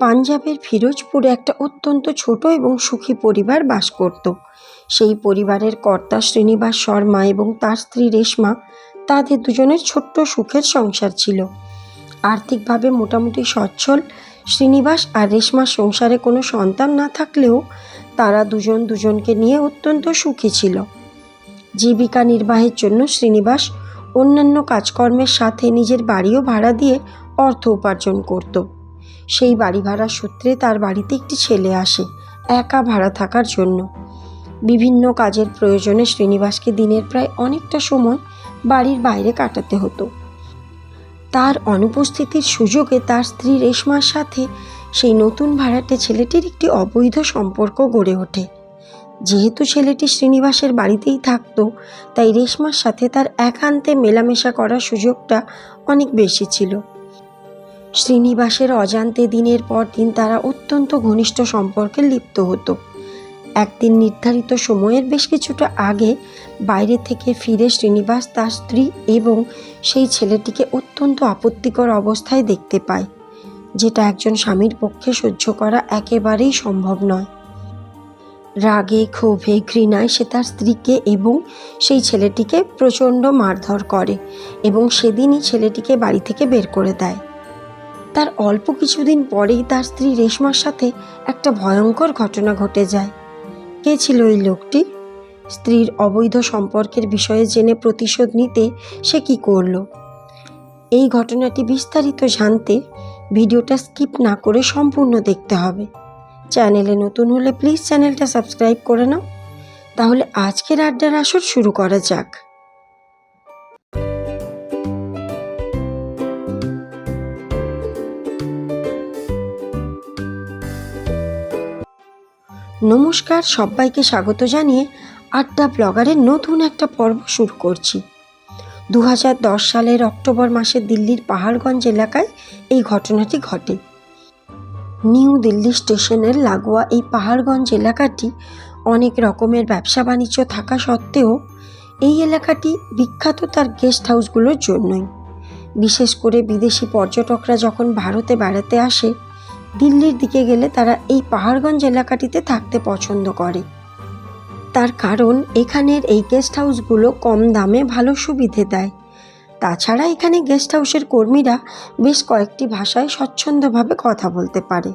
পাঞ্জাবের ফিরোজপুরে একটা অত্যন্ত ছোট এবং সুখী পরিবার বাস করত। সেই পরিবারের কর্তা শ্রীনিবাস শর্মা এবং তার স্ত্রী রেশমা, তাদের দুজনের ছোট্ট সুখের সংসার ছিল। আর্থিকভাবে মোটামুটি সচ্ছল, শ্রীনিবাস আর রেশমার সংসারে কোনো সন্তান না থাকলেও তারা দুজন দুজনকে নিয়ে অত্যন্ত সুখী ছিল। জীবিকা নির্বাহের জন্য শ্রীনিবাস অন্যান্য কাজকর্মের সাথে নিজের বাড়িও ভাড়া দিয়ে অর্থ উপার্জন করত। সেই বাড়ি ভাড়ার সূত্রে তার বাড়িতে একটি ছেলে আসে, একা ভাড়া থাকার জন্য। বিভিন্ন কাজের প্রয়োজনে শ্রীনিবাসকে দিনের প্রায় অনেকটা সময় বাড়ির বাইরে কাটাতে হতো। তার অনুপস্থিতির সুযোগে তার স্ত্রী রেশমার সাথে সেই নতুন ভাড়াটে ছেলেটির একটি অবৈধ সম্পর্ক গড়ে ওঠে। যেহেতু ছেলেটি শ্রীনিবাসের বাড়িতেই থাকতো, তাই রেশমার সাথে তার একান্তে মেলামেশা করার সুযোগটা অনেক বেশি ছিল। শ্রীনিবাসের অজান্তে দিনের পর দিন তারা অত্যন্ত ঘনিষ্ঠ সম্পর্কে লিপ্ত হতো। একদিন নির্ধারিত সময়ের বেশ কিছুটা আগে বাইরে থেকে ফিরে শ্রীনিবাস তার স্ত্রী এবং সেই ছেলেটিকে অত্যন্ত আপত্তিকর অবস্থায় দেখতে পায়, যেটা একজন স্বামীর পক্ষে সহ্য করা একেবারেই সম্ভব নয়। রাগে, ক্ষোভে, ঘৃণায় সে তার স্ত্রীকে এবং সেই ছেলেটিকে প্রচণ্ড মারধর করে এবং সেদিনই ছেলেটিকে বাড়ি থেকে বের করে দেয়। তার অল্প কিছুদিন পরেই তার স্ত্রী রেশমার সাথে একটা ভয়ঙ্কর ঘটনা ঘটে যায়। কে ছিল ওই লোকটি? স্ত্রীর অবৈধ সম্পর্কের বিষয়ে জেনে প্রতিশোধ নিতে সে কি করল? এই ঘটনাটি বিস্তারিত জানতে ভিডিওটা স্কিপ না করে সম্পূর্ণ দেখতে হবে। চ্যানেলে নতুন হলে প্লিজ চ্যানেলটা সাবস্ক্রাইব করে নাও। তাহলে আজকের আড্ডার আসর শুরু করা যাক। নমস্কার, সবাইকে স্বাগত জানিয়ে আড্ডা ব্লগারের নতুন একটা পর্ব শুরু করছি। দু হাজার দশ সালের অক্টোবর মাসে দিল্লির পাহাড়গঞ্জ এলাকায় এই ঘটনাটি ঘটে। নিউ দিল্লি স্টেশনের লাগোয়া এই পাহাড়গঞ্জ এলাকাটি অনেক রকমের ব্যবসা বাণিজ্য থাকা সত্ত্বেও এই এলাকাটি বিখ্যাত তার গেস্ট হাউসগুলোর জন্যই। বিশেষ করে বিদেশি পর্যটকরা যখন ভারতে বেড়াতে আসে দিল্লির দিকে গেলে তারা এই পাহাড়গঞ্জ এলাকাটিতে থাকতে পছন্দ করে। তার কারণ এখানের এই গেস্ট হাউসগুলো কম দামে ভালো সুবিধে দেয়। তাছাড়া এখানে গেস্ট হাউসের কর্মীরা বেশ কয়েকটি ভাষায় স্বচ্ছন্দভাবে কথা বলতে পারে।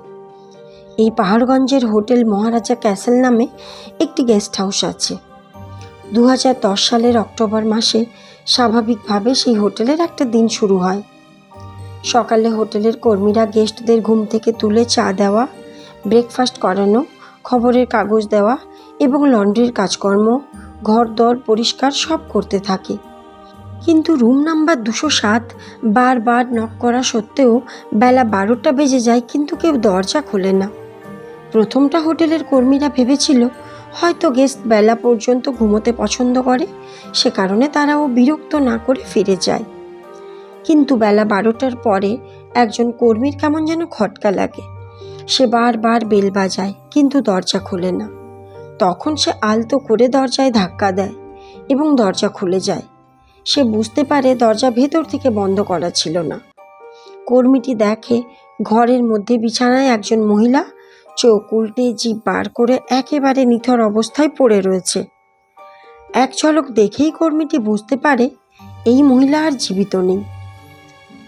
এই পাহাড়গঞ্জের হোটেল মহারাজা ক্যাসেল নামে একটি গেস্ট হাউস আছে। দু হাজার দশ সালের অক্টোবর মাসে স্বাভাবিকভাবে সেই হোটেলের একটা দিন শুরু হয়। সকালে হোটেলের কর্মীরা গেস্টদের ঘুম থেকে তুলে চা দেওয়া ব্রেকফাস্ট করানো, খবরের কাগজ দেওয়া এবং লন্ড্রির কাজকর্ম, ঘর দর পরিষ্কার সব করতে থাকে। কিন্তু রুম নাম্বার দুশো সাত বারবার নক করা সত্ত্বেও বেলা বারোটা বেজে যায় কিন্তু কেউ দরজা খোলে না। প্রথমটা হোটেলের কর্মীরা ভেবেছিল, হয়তো গেস্ট বেলা পর্যন্ত ঘুমোতে পছন্দ করে, সে কারণে তারাও বিরক্ত না করে ফিরে যায়। কিন্তু বেলা বারোটার পরে একজন কর্মীর কেমন যেন খটকা লাগে। সে বারবার বেল বাজায়, কিন্তু দরজা খোলে না। তখন সে আলতো করে দরজায় ধাক্কা দেয় এবং দরজা খুলে যায়। সে বুঝতে পারে দরজা ভেতর থেকে বন্ধ করা ছিল না। কর্মীটি দেখে ঘরের মধ্যে বিছানায় একজন মহিলা চোখ উল্টে জিভ বার করে একেবারে নিথর অবস্থায় পড়ে রয়েছে। এক ঝলক দেখেই কর্মীটি বুঝতে পারে এই মহিলা আর জীবিত নেই।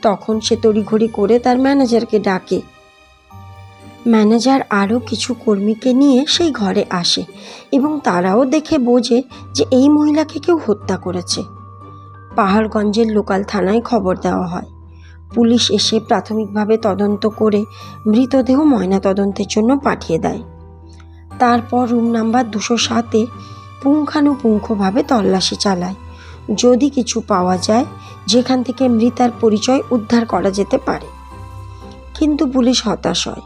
তখন সে তড়িঘড়ি করে তার ম্যানেজারকে ডাকে। ম্যানেজার আরও কিছু কর্মীকে নিয়ে সেই ঘরে আসে এবং তারাও দেখে বোঝে যে এই মহিলাকে কেউ হত্যা করেছে। পাহাড়গঞ্জের লোকাল থানায় খবর দেওয়া হয়। পুলিশ এসে প্রাথমিকভাবে তদন্ত করে মৃতদেহ ময়নাতদন্তের জন্য পাঠিয়ে দেয়। তারপর রুম নাম্বার দুশো সাতে পুঙ্খানুপুঙ্খভাবে তল্লাশি চালায়। যদি কিছু পাওয়া যায়, যেখান থেকে মৃতার পরিচয় উদ্ধার করা যেতে পারে। কিন্তু পুলিশ হতাশ হয়।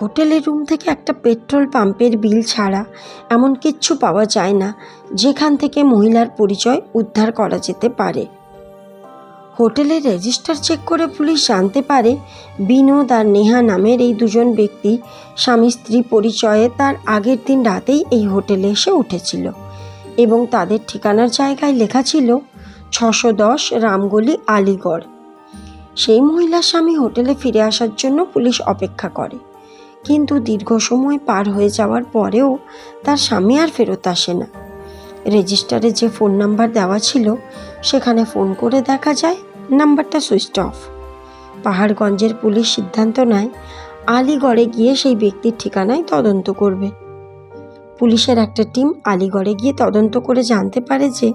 হোটেলের রুম থেকে একটা পেট্রোল পাম্পের বিল ছাড়া এমন কিচ্ছু পাওয়া যায় না, যেখান থেকে মহিলার পরিচয় উদ্ধার করা যেতে পারে। হোটেলের রেজিস্টার চেক করে পুলিশ জানতে পারে, বিনোদ আর নেহা নামের এই দুজন ব্যক্তি স্বামী স্ত্রী পরিচয়ে তার আগের দিন রাতেই এই হোটেলে এসে উঠেছিল। এবং তাদের ঠিকানার জায়গায় লেখা ছিল ছশো দশ রামগলি, আলিগড়। সেই মহিলার স্বামী হোটেলে ফিরে আসার জন্য পুলিশ অপেক্ষা করে। কিন্তু দীর্ঘ সময় পার হয়ে যাওয়ার পরেও তার স্বামী আর ফেরত আসে না। রেজিস্টারে যে ফোন নাম্বার দেওয়া ছিল, সেখানে ফোন করে দেখা যায় নাম্বারটা সুইচ অফ। পাহাড়গঞ্জের পুলিশ সিদ্ধান্ত নেয়, আলিগড়ে গিয়ে সেই ব্যক্তির ঠিকানায় তদন্ত করবে। পুলিশের একটা টিম আলিগড়ে গিয়ে তদন্ত করে জানতে পারে যে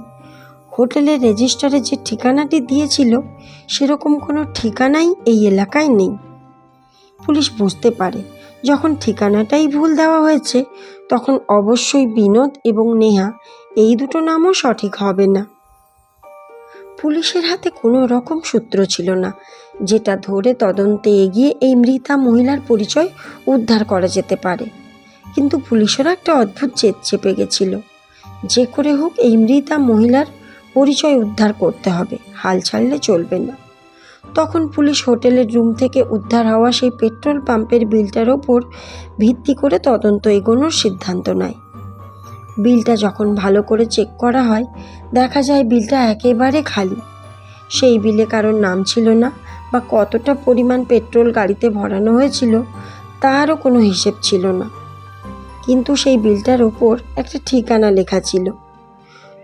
হোটেলের রেজিস্টারে যে ঠিকানাটি দিয়েছিল, সেরকম কোনো ঠিকানাই এই এলাকায় নেই। পুলিশ বুঝতে পারে, যখন ঠিকানাটাই ভুল দেওয়া হয়েছে, তখন অবশ্যই বিনোদ এবং নেহা এই দুটো নামও সঠিক হবে না। পুলিশের হাতে কোনো রকম সূত্র ছিল না, যেটা ধরে তদন্তে এগিয়ে এই মৃতা মহিলার পরিচয় উদ্ধার করা যেতে পারে। কিন্তু পুলিশের একটা অদ্ভুত জেদ চেপে গেছিল। যে করে হোক এই মৃতা মহিলার পরিচয় উদ্ধার করতে হবে, হাল ছাড়লে চলবে না। তখন পুলিশ হোটেলের রুম থেকে উদ্ধার হওয়া সেই পেট্রোল পাম্পের বিলটার ওপর ভিত্তি করে তদন্ত এগোনোর সিদ্ধান্ত নেয়। বিলটা যখন ভালো করে চেক করা হয়, দেখা যায় বিলটা একেবারে খালি। সেই বিলে কারোর নাম ছিল না বা কতটা পরিমাণ পেট্রোল গাড়িতে ভরানো হয়েছিল, তারও কোনো হিসেব ছিল না। কিন্তু সেই বিলটার ওপর একটা ঠিকানা লেখা ছিল।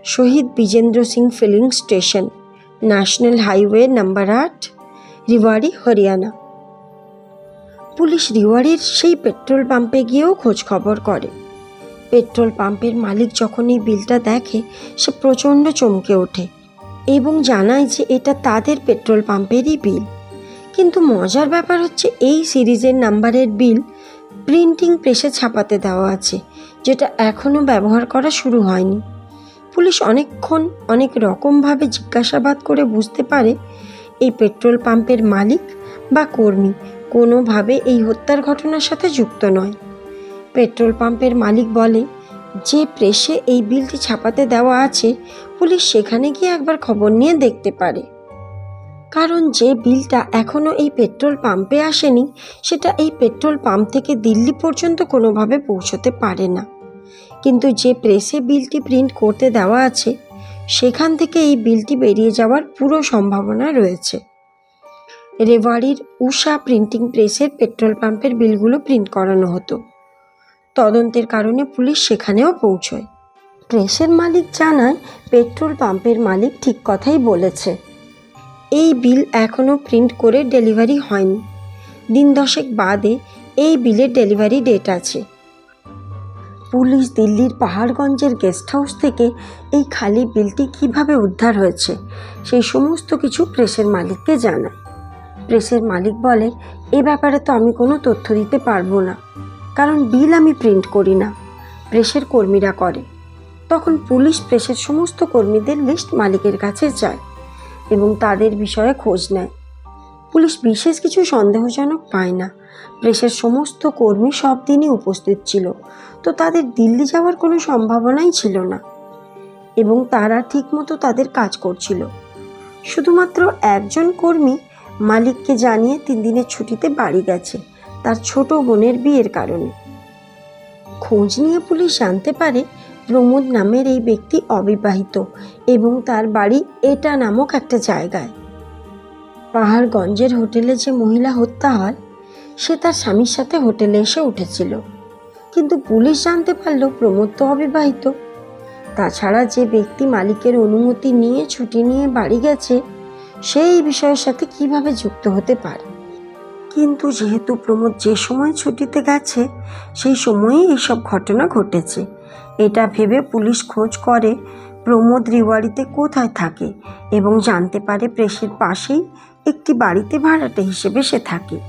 শহীদ Bijendra Singh filling station, national highway number আট রিওয়ারি হরিয়ানা। পুলিশ রিওয়ারির সেই পেট্রোল পাম্পে গিয়েও খোঁজ খবর করে। পেট্রোল পাম্পের মালিক যখন এই বিলটা দেখে, সে প্রচণ্ড চমকে ওঠে এবং জানায় যে এটা তাদের পেট্রোল পাম্পেরই বিল। কিন্তু মজার ব্যাপার হচ্ছে, এই সিরিজের নাম্বারের বিল প্রিন্টিং প্রেসে ছাপাতে দেওয়া আছে, যেটা এখনও ব্যবহার করা শুরু হয়নি। পুলিশ অনেকক্ষণ অনেক রকমভাবে জিজ্ঞাসাবাদ করে বুঝতে পারে এই পেট্রোল পাম্পের মালিক বা কর্মী কোনোভাবে এই হত্যার ঘটনার সাথে যুক্ত নয়। পেট্রোল পাম্পের মালিক বলে, যে প্রেসে এই বিলটি ছাপাতে দেওয়া আছে, পুলিশ সেখানে গিয়ে একবার খবর নিয়ে দেখতে পারে। কারণ যে বিলটা এখনও এই পেট্রোল পাম্পে আসেনি, সেটা এই পেট্রোল পাম্প থেকে দিল্লি পর্যন্ত কোনোভাবে পৌঁছতে পারে না। কিন্তু যে প্রেসে বিলটি প্রিন্ট করতে দেওয়া আছে, সেখান থেকে এই বিলটি বেরিয়ে যাওয়ার পুরো সম্ভাবনা রয়েছে। রেওয়াড়ির উষা প্রিন্টিং প্রেসের পেট্রোল পাম্পের বিলগুলো প্রিন্ট করানো হতো। তদন্তের কারণে পুলিশ সেখানেও পৌঁছয়। প্রেসের মালিক জানায়, পেট্রোল পাম্পের মালিক ঠিক কথাই বলেছে। এই বিল এখনও প্রিন্ট করে ডেলিভারি হয়নি। দিন দশেক বাদে এই বিলের ডেলিভারি ডেট আছে। পুলিশ দিল্লির পাহাড়গঞ্জের গেস্ট হাউস থেকে এই খালি বিলটি কীভাবে উদ্ধার হয়েছে সেই সমস্ত কিছু প্রেসের মালিককে জানায়। প্রেসের মালিক বলে, এ ব্যাপারে তো আমি কোনো তথ্য দিতে পারব না, কারণ বিল আমি প্রিন্ট করি না। প্রেসের কর্মীরা করে। তখন পুলিশ প্রেসের সমস্ত কর্মীদের লিস্ট মালিকের কাছে যায় এবং তাদের বিষয়ে খোঁজ নেয়। পুলিশ বিশেষ কিছু সন্দেহজনক পায় না। প্রেসের সমস্ত কর্মী সব দিনই উপস্থিত ছিল। তো তাদের দিল্লি যাওয়ার কোনো সম্ভাবনাই ছিল না। এবং তারা ঠিকমতো তাদের কাজ করছিল। শুধুমাত্র একজন কর্মী মালিককে জানিয়ে তিন দিনের ছুটিতে বাড়ি গেছে, তার ছোট বোনের বিয়ের কারণে। খোঁজ নিয়ে পুলিশ জানতে পারে প্রমোদ নামের এই ব্যক্তি অবিবাহিত এবং তার বাড়ি এটা নামক একটা জায়গায়। পাহাড়গঞ্জের হোটেলে যে মহিলা হত্যা হয়, সে তার স্বামীর সাথে হোটেলে এসে উঠেছিল। কিন্তু পুলিশ জানতে পারল প্রমোদ তো অবিবাহিত। তাছাড়া যে ব্যক্তি মালিকের অনুমতি নিয়ে ছুটি নিয়ে বাড়ি গেছে সেই বিষয়ের সাথে কীভাবে যুক্ত হতে পারে? কিন্তু যেহেতু প্রমোদ যে সময় ছুটিতে গেছে, সেই সময়েই এইসব ঘটনা ঘটেছে। এটা ভেবে পুলিশ খোঁজ করে প্রমোদ রিওয়াড়িতে কোথায় থাকে এবং জানতে পারে প্রেসের পাশেই একটি বাড়িতে ভাড়াটে হিসেবে সে থাকে।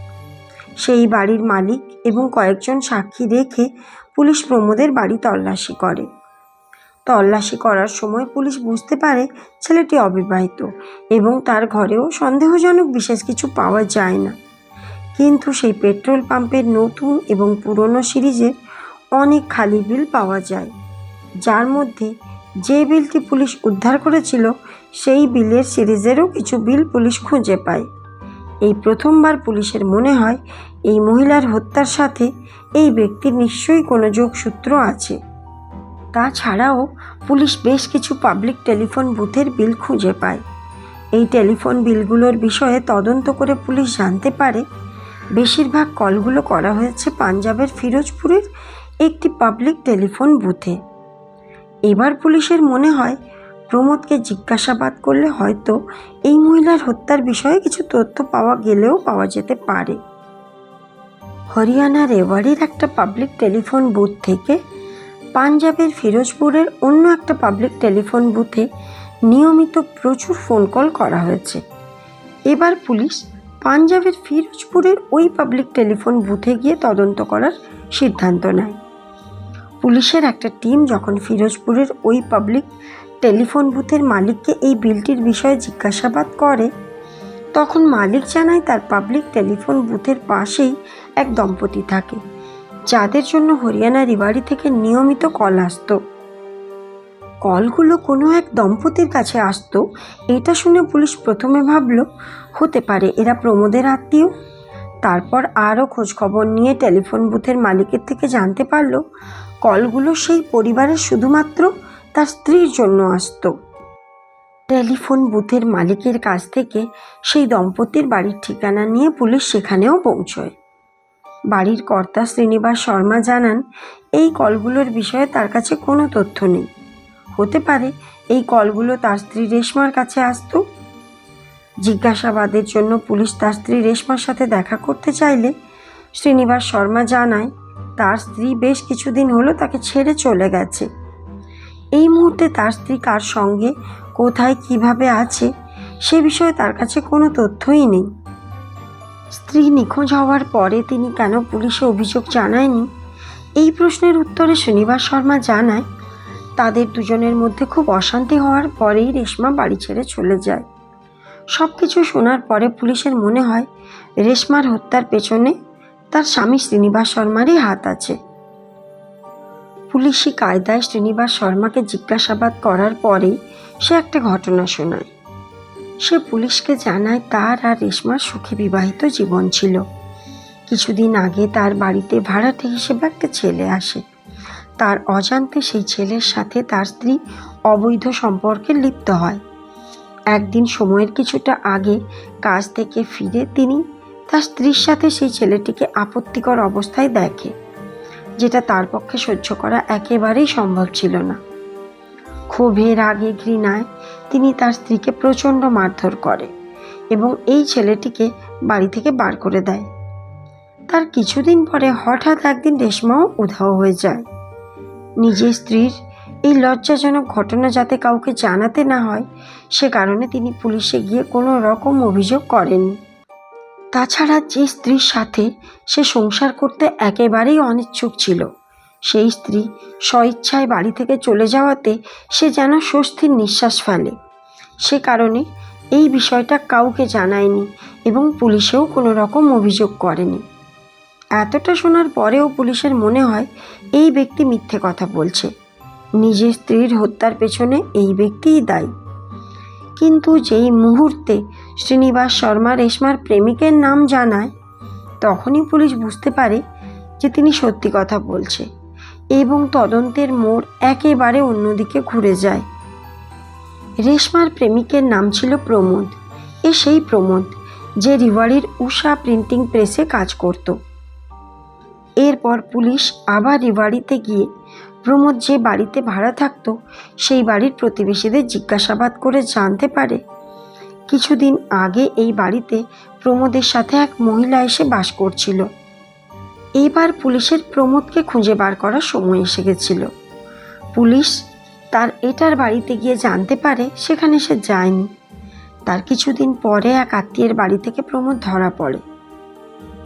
সেই বাড়ির মালিক এবং কয়েকজন সাক্ষী রেখে পুলিশ প্রমোদের বাড়ি তল্লাশি করে। তল্লাশি করার সময় পুলিশ বুঝতে পারে ছেলেটি অবিবাহিত এবং তার ঘরেও সন্দেহজনক বিশেষ কিছু পাওয়া যায় না। কিন্তু সেই পেট্রোল পাম্পের নতুন এবং পুরনো সিরিজে অনেক খালি বিল পাওয়া যায়। যার মধ্যে যে বিলটি পুলিশ উদ্ধার করেছিল, সেই বিলের সিরিজেরও কিছু বিল পুলিশ খুঁজে পায়। এই প্রথমবার পুলিশের মনে হয়, এই মহিলার হত্যার সাথে এই ব্যক্তির নিশ্চয়ই কোনো যোগসূত্র আছে। তাছাড়াও পুলিশ বেশ কিছু পাবলিক টেলিফোন বুথের বিল খুঁজে পায়। এই টেলিফোন বিলগুলোর বিষয়ে তদন্ত করে পুলিশ জানতে পারে, বেশিরভাগ কলগুলো করা হয়েছে পাঞ্জাবের ফিরোজপুরের একটি পাবলিক টেলিফোন বুথে এবার পুলিশের মনে হয়, প্রমোদকে জিজ্ঞাসাবাদ করলে হয়তো এই মহিলার হত্যার বিষয়ে কিছু তথ্য পাওয়া গেলেও পাওয়া যেতে পারে। হরিয়ানা রেওয়াড়ির একটা পাবলিক টেলিফোন বুথ থেকে পাঞ্জাবের ফিরোজপুরের অন্য একটা পাবলিক টেলিফোন বুথে নিয়মিত প্রচুর ফোন কল করা হয়েছে। এবার পুলিশ পাঞ্জাবের ফিরোজপুরের ওই পাবলিক টেলিফোন বুথে গিয়ে তদন্ত করার সিদ্ধান্ত নেয়। পুলিশের একটা টিম যখন ফিরোজপুরের ওই পাবলিক টেলিফোন বুথের মালিককে এই বিলটির বিষয়ে জিজ্ঞাসাবাদ করে, তখন মালিক জানায় তার পাবলিক টেলিফোন বুথের পাশেই এক দম্পতি থাকে, যাদের জন্য হরিয়ানা রিবাড়ি থেকে নিয়মিত কল আসতো। কলগুলো কোনো এক দম্পতির কাছে আসতো, এটা শুনে পুলিশ প্রথমে ভাবল, হতে পারে এরা প্রমোদের আত্মীয়? তারপর আরও খোঁজখবর নিয়ে টেলিফোন বুথের মালিকের থেকে জানতে পারল কলগুলো সেই পরিবারের শুধুমাত্র তার স্ত্রীর জন্য আসতো। টেলিফোন বুথের মালিকের কাছ থেকে সেই দম্পতির বাড়ির ঠিকানা নিয়ে পুলিশ সেখানেও পৌঁছয়। বাড়ির কর্তা শ্রীনিবাস শর্মা জানান, এই কলগুলোর বিষয়ে তার কাছে কোনো তথ্য নেই। হতে পারে এই কলগুলো তার স্ত্রী রেশমার কাছে আসত। জিজ্ঞাসাবাদের জন্য পুলিশ তার স্ত্রী রেশমার সাথে দেখা করতে চাইলে শ্রীনিবাস শর্মা জানায় তার স্ত্রী বেশ কিছুদিন হলো তাকে ছেড়ে চলে গেছে। এই মুহূর্তে তার স্ত্রী কার সঙ্গে, কোথায়, কীভাবে আছে, সে বিষয়ে তার কাছে কোনো তথ্যই নেই। স্ত্রী নিখোঁজ হওয়ার পরে তিনি কেন পুলিশে অভিযোগ জানায়নি? এই প্রশ্নের উত্তরে শনিবার শর্মা জানায়, তাদের দুজনের মধ্যে খুব অশান্তি হওয়ার পরেই রেশমা বাড়ি ছেড়ে চলে যায়। সব কিছু শোনার পরে পুলিশের মনে হয়, রেশমার হত্যার পেছনে তার স্বামী শ্রীনিবাস শর্মারই হাত আছে। পুলিশি কায়দায় শ্রীনিবাস শর্মাকে জিজ্ঞাসাবাদ করার পরেই সে একটা ঘটনা শোনায়। সে পুলিশকে জানায়, তার আর রেশমার সুখী বিবাহিত জীবন ছিল। কিছুদিন আগে তার বাড়িতে ভাড়াটে হিসেবে একটা ছেলে আসে। তার অজান্তে সেই ছেলের সাথে তার স্ত্রী অবৈধ সম্পর্কে লিপ্ত হয়। একদিন সময়ের কিছুটা আগে কাজ থেকে ফিরে তিনি তার স্ত্রীর সাথে সেই ছেলেটিকে আপত্তিকর অবস্থায় দেখে, যেটা তার পক্ষে সহ্য করা একেবারেই সম্ভব ছিল না। ক্ষোভের আগে ঘৃণায় তিনি তার স্ত্রীকে প্রচণ্ড মারধর করে এবং এই ছেলেটিকে বাড়ি থেকে বার করে দেয়। তার কিছুদিন পরে হঠাৎ একদিন রেশমাও উধাও হয়ে যায়। নিজের স্ত্রীর এই লজ্জাজনক ঘটনা যাতে কাউকে জানাতে না হয়, সে কারণে তিনি পুলিশে গিয়ে কোনো রকম অভিযোগ করেননি। তাছাড়া যে স্ত্রীর সাথে সে সংসার করতে একেবারেই অনিচ্ছুক ছিল, সেই স্ত্রী স্বইচ্ছায় বাড়ি থেকে চলে যাওয়াতে সে যেন স্বস্তির নিঃশ্বাস ফেলে। সে কারণে এই বিষয়টা কাউকে জানায়নি এবং পুলিশেও কোনো রকম অভিযোগ করেনি। এতটা শোনার পরেও পুলিশের মনে হয় এই ব্যক্তি মিথ্যে কথা বলছে। নিজের স্ত্রীর হত্যার পেছনে এই ব্যক্তিই দায়ী। কিন্তু যেই মুহূর্তে শ্রীনিবাস শর্মা রেশমার প্রেমিকের নাম জানায়, তখনই পুলিশ বুঝতে পারে যে তিনি সত্যি কথা বলছে এবং তদন্তের মোড় একেবারে অন্যদিকে ঘুরে যায়। রেশমার প্রেমিকের নাম ছিল প্রমোদ। এ সেই প্রমোদ যে রিওয়াড়ির উষা প্রিন্টিং প্রেসে কাজ করত। এরপর পুলিশ আবার রিওয়াড়িতে গিয়ে প্রমোদ যে বাড়িতে ভাড়া থাকতো, সেই বাড়ির প্রতিবেশীদের জিজ্ঞাসাবাদ করে জানতে পারে কিছুদিন আগে এই বাড়িতে প্রমোদের সাথে এক মহিলা এসে বাস করছিল। এইবার পুলিশের প্রমোদকে খুঁজে বার করার সময় এসে গেছিল। পুলিশ তার এটার বাড়িতে গিয়ে জানতে পারে সেখানে সে যায়নি। তার কিছুদিন পরে এক আত্মীয়ের বাড়ি থেকে প্রমোদ ধরা পড়ে।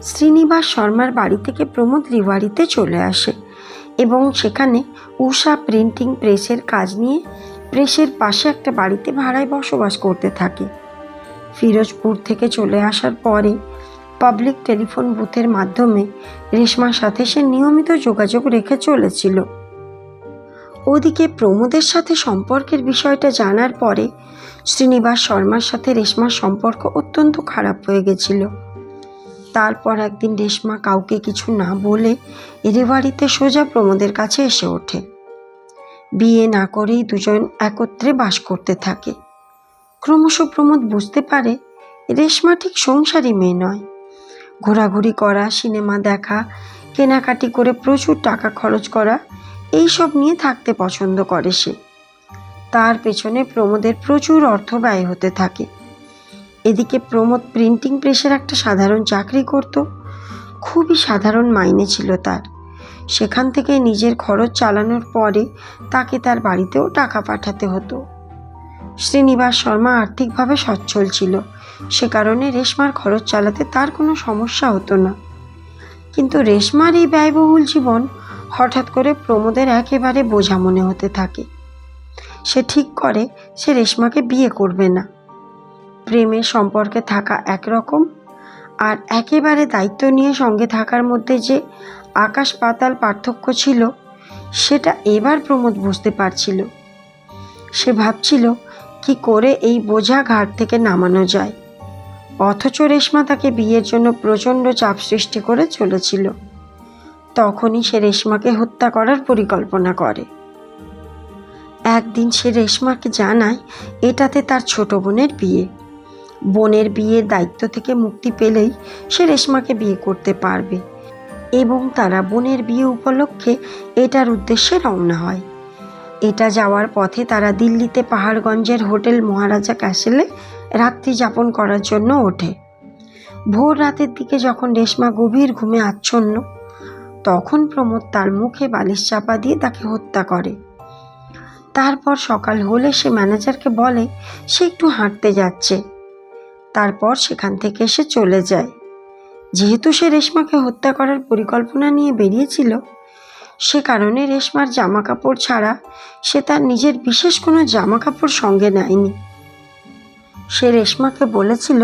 শ্রীনিবাস শর্মার বাড়ি থেকে প্রমোদ রিওয়ারিতে চলে আসে এবং সেখানে উষা প্রিন্টিং প্রেসের কাজ নিয়ে প্রেসের পাশে একটা বাড়িতে ভাড়ায় বসবাস করতে থাকে। ফিরোজপুর থেকে চলে আসার পরে পাবলিক টেলিফোন বুথের মাধ্যমে রেশমার সাথে সে নিয়মিত যোগাযোগ রেখে চলেছিল। ওদিকে প্রমোদের সাথে সম্পর্কের বিষয়টা জানার পরে শ্রীনিবাস শর্মার সাথে রেশমার সম্পর্ক অত্যন্ত খারাপ হয়ে গেছিল। তারপর একদিন রেশমা কাউকে কিছু না বলে এদের বাড়িতে সোজা প্রমোদের কাছে এসে ওঠে। বিয়ে না করেই দুজন একত্রে বাস করতে থাকে। ক্রমশ প্রমোদ বুঝতে পারে, রেশমা ঠিক সংসারী মেয়ে নয়। ঘোরাঘুরি করা, সিনেমা দেখা, কেনাকাটি করে প্রচুর টাকা খরচ করা এই সব নিয়ে থাকতে পছন্দ করে সে। তার পেছনে প্রমোদের প্রচুর অর্থ ব্যয় হতে থাকে। এদিকে প্রমোদ প্রিন্টিং প্রেসের একটা সাধারণ চাকরি করত, খুবই সাধারণ মাইনে ছিল তার। সেখান থেকে নিজের খরচ চালানোর পরে তাকে তার বাড়িতেও টাকা পাঠাতে হতো। শ্রীনিবাস শর্মা আর্থিকভাবে সচ্ছল ছিল। সে কারণে রেশমার খরচ চালাতে তার কোনো সমস্যা হতো না। কিন্তু রেশমার এই ব্যয়বহুল জীবন হঠাৎ করে প্রমোদের একেবারে বোঝা মনে হতে থাকে। সে ঠিক করে সে রেশমাকে বিয়ে করবে না। প্রেমের সম্পর্কে থাকা একরকম আর একেবারে দায়িত্ব নিয়ে সঙ্গে থাকার মধ্যে যে আকাশ পাতাল পার্থক্য ছিল, সেটা এবার প্রমোদ বুঝতে পারছিল। সে ভাবছিল কি করে এই বোঝা ঘাট থেকে নামানো যায়? অথচ রেশমা তাকে বিয়ের জন্য প্রচণ্ড চাপ সৃষ্টি করে চলেছিল। তখনই সে রেশমাকে হত্যা করার পরিকল্পনা করে। একদিন সে রেশমাকে জানায়, এটাতে তার ছোট বোনের বিয়ে। বোনের বিয়ের দায়িত্ব থেকে মুক্তি পেলেই সে রেশমাকে বিয়ে করতে পারবে। এবং তারা বোনের বিয়ে উপলক্ষে এটার উদ্দেশ্যে রওনা হয়। এটা যাওয়ার পথে তারা দিল্লিতে পাহাড়গঞ্জের হোটেল মহারাজা ক্যাসেলে রাত্রি যাপন করার জন্য ওঠে। ভোর রাতের দিকে যখন রেশমা গভীর ঘুমে আচ্ছন্ন, তখন প্রমোদ তার মুখে বালিশ চাপা দিয়ে তাকে হত্যা করে। তারপর সকাল হলে সে ম্যানেজারকে বলে, সে একটু হাঁটতে যাচ্ছে। তারপর সেখান থেকে এসে চলে যায়। যেহেতু সে রেশমাকে হত্যা করার পরিকল্পনা নিয়ে বেরিয়েছিল সে কারণে রেশমার জামা কাপড় ছাড়া সে তার নিজের বিশেষ কোনো জামা কাপড় সঙ্গে নেয়নি। সে রেশমাকে বলেছিল,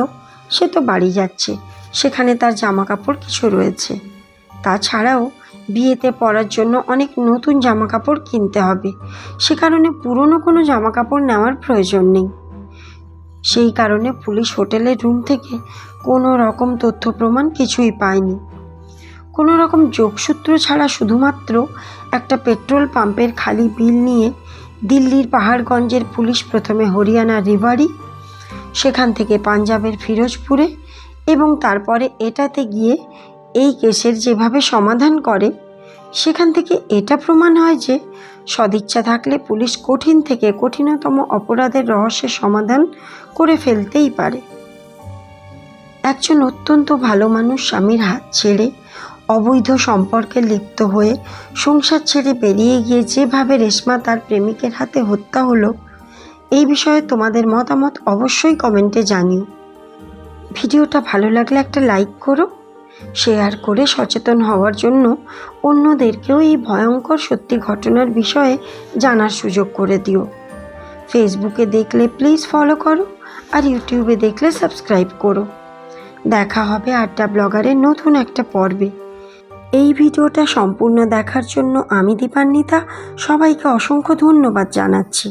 সে তো বাড়ি যাচ্ছে, সেখানে তার জামা কাপড় কিছু রয়েছে। তাছাড়াও বিয়েতে পরার জন্য অনেক নতুন জামা কাপড় কিনতে হবে, সে কারণে পুরনো কোনো জামা কাপড় নেওয়ার প্রয়োজন নেই। সেই কারণে পুলিশ হোটেলের রুম থেকে কোনো রকম তথ্য প্রমাণ কিছুই পায়নি। কোনো রকম যোগসূত্র ছাড়া শুধুমাত্র একটা পেট্রোল পাম্পের খালি বিল নিয়ে দিল্লির পাহাড়গঞ্জের পুলিশ প্রথমে হরিয়ানার রিভারি, সেখান থেকে পাঞ্জাবের ফিরোজপুরে এবং তারপরে এটাতে গিয়ে এই কেসের যেভাবে সমাধান করে, সেখান থেকে এটা প্রমাণ হয় যে সদিচ্ছা থাকলে পুলিশ কঠিন থেকে কঠিনতম অপরাধের রহস্যের সমাধান করে ফেলতেই পারে। একজন অত্যন্ত ভালো মানুষ স্বামীর হাত ছেড়ে অবৈধ সম্পর্কে লিপ্ত হয়ে সংসার ছেড়ে বেরিয়ে গিয়ে যেভাবে রেশমা তার প্রেমিকের হাতে হত্যা হলো, এই বিষয়ে তোমাদের মতামত অবশ্যই কমেন্টে জানিও। ভিডিওটা ভালো লাগলে একটা লাইক করো, শেয়ার করে সচেতন হওয়ার জন্য অন্যদেরকেও এই ভয়ঙ্কর সত্যি ঘটনার বিষয়ে জানার সুযোগ করে দিও। ফেসবুকে দেখলে প্লিজ ফলো করো আর ইউটিউবে দেখলে সাবস্ক্রাইব করো। দেখা হবে আড্ডা ব্লগারের নতুন একটা পর্বে। এই ভিডিওটা সম্পূর্ণ দেখার জন্য আমি দীপান্বিতা সবাইকে অসংখ্য ধন্যবাদ জানাচ্ছি।